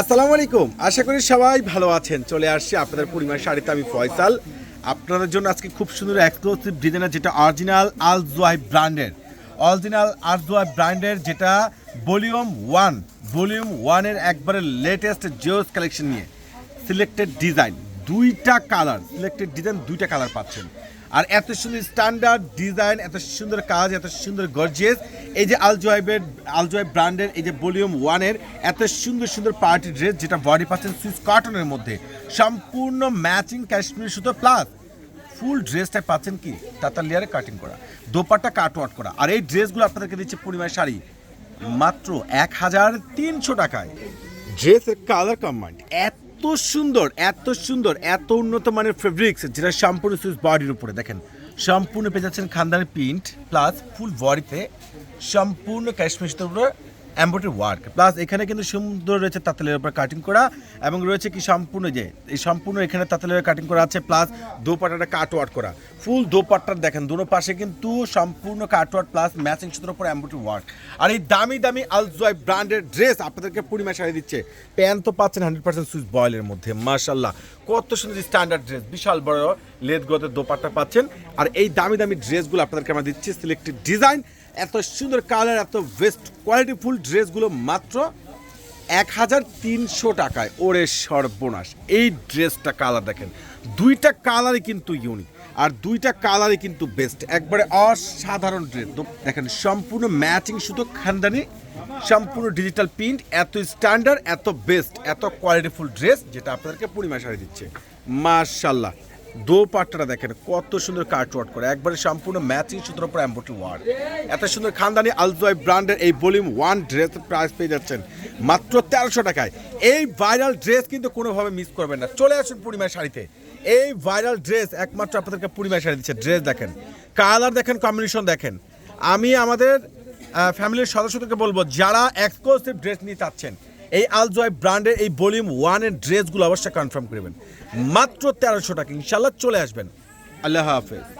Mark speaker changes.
Speaker 1: আসসালামু আলাইকুম। আশা করি সবাই ভালো আছেন। চলে আসছি আপনাদের পরিমাণ শাড়িতে, আমি ফয়সাল। আপনাদের জন্য আজকে খুব সুন্দর এক্সক্লুসিভ ডিজাইনার যেটা অরিজিনাল আল জোয়াই ব্র্যান্ডের অরিজিনাল আর জোয়াই ব্র্যান্ডের যেটা ভলিউম ওয়ান ভলিউম ওয়ানের একবারে লেটেস্ট জিওস কালেকশন নিয়ে। সিলেক্টেড ডিজাইন দুইটা কালার সিলেক্টেড ডিজাইন দুইটা কালার পাচ্ছেন। আর এত সুন্দর স্ট্যান্ডার্ড ডিজাইন এত সুন্দর কাজ, এত সুন্দর গর্জিয়াস এই যে আলজোয়াইবের আলজোয়াইব ব্র্যান্ডের এই যে ভলিউম ওয়ানের এত সুন্দর সুন্দর পার্টি ড্রেস যেটা বডি পাচ্ছেন সুইস কটনের মধ্যে। সম্পূর্ণ ম্যাচিং কাশ্মীর সুতো প্লাস ফুল ড্রেসটা পাচ্ছেন কি? তাতার লেয়ারে কাটিং করা, দোপাট্টা কাট ওয়াট করা। আর এই ড্রেসগুলো আপনাদেরকে দিচ্ছে পরিমাণ শাড়ি, মাত্র এক হাজার তিনশো টাকায়। ড্রেসের কালার কম্বাইন্ড এত সুন্দর, এত সুন্দর, এত উন্নত মানের ফেব্রিক্স যেটা সম্পূর্ণ সুইস বডির উপরে। দেখেন, সম্পূর্ণ পেয়ে যাচ্ছেন খানদানের প্রিন্ট প্লাস ফুল বডিতে সম্পূর্ণ উপরে এম্ব্রয়ডারি ওয়ার্ক। প্লাস এখানে কিন্তু সুন্দর রয়েছে তাঁতেলের উপর কাটিং করা এবং রয়েছে কি সম্পূর্ণ যে, এই সম্পূর্ণ এখানে তাঁতেলের কাটিং করা আছে, প্লাস দোপাট্টাটা কাট ওয়ার্ক করা। ফুল দোপাট্টার দেখেন দুনো পাশে কিন্তু সম্পূর্ণ কাট ওয়ার্ক প্লাস ম্যাচিং সুতোর উপর এম্ব্রয়ডারি ওয়ার্ক আর এই দামি দামি আলজয় ব্র্যান্ডের ড্রেস আপনাদেরকে পরিমাণ সারিয়ে দিচ্ছে। প্যান্ট তো পাচ্ছেন হান্ড্রেড পার্সেন্ট সুইচ বয়েলের মধ্যে মার্শাল্লাহ কত সুন্দর স্ট্যান্ডার্ড ড্রেস বিশাল বড় লেদ গতে দোপাট্টা পাচ্ছেন। আর এই দামি দামি ড্রেসগুলো আপনাদেরকে আমরা দিচ্ছি সিলেক্টেড ডিজাইন এত সুন্দর কালার এত বেস্ট কোয়ালিটিফুল ড্রেসগুলো মাত্র এক হাজার তিনশো টাকায়। ওরে সর্বনাশ, এই ড্রেসটা কালার দেখেন। দুইটা কালারই কিন্তু ইউনিক আর দুইটা কালারই কিন্তু বেস্ট একবারে অসাধারণ ড্রেস তো দেখেন, সম্পূর্ণ ম্যাচিং শুধু খানদানি, সম্পূর্ণ ডিজিটাল প্রিন্ট এত স্ট্যান্ডার্ড এত বেস্ট এত কোয়ালিটিফুল ড্রেস যেটা আপনাদেরকে পূর্ণিমা শাড়ি দিচ্ছে। মার্শাল্লাহ দোপাট্টাটা দেখেন, কত সুন্দর কাটওয়ার্ক করে। একবারে সম্পূর্ণ ম্যাচিং সুতোর উপর এম্বোটি ওয়ার্ক এত সুন্দর খানদানি আলজয় ব্র্যান্ডের এই ভলিউম ওয়ান ড্রেস প্রাইস পেয়ে যাচ্ছেন মাত্র তেরোশো টাকায়। এই ভাইরাল ড্রেস কিন্তু কোনোভাবে মিস করবেন না। চলে আসুন পূর্ণিমা শাড়িতে। এই ভাইরাল ড্রেস একমাত্র আপনাদেরকে পূর্ণিমা শাড়ি দিচ্ছে। ড্রেস দেখেন কালার দেখেন কম্বিনেশন দেখেন। আমি আমাদের ফ্যামিলির সদস্যদেরকে বলব, যারা এক্সক্লুসিভ ড্রেস নিয়ে চাচ্ছেন এই আলজয় ব্র্যান্ডের এই ভলিউম ওয়ানের ড্রেসগুলো অবশ্যই কনফার্ম করবেন। মাত্র তেরোশো টাকা ইনশাল্লাহ চলে আসবেন। আল্লাহ হাফেজ।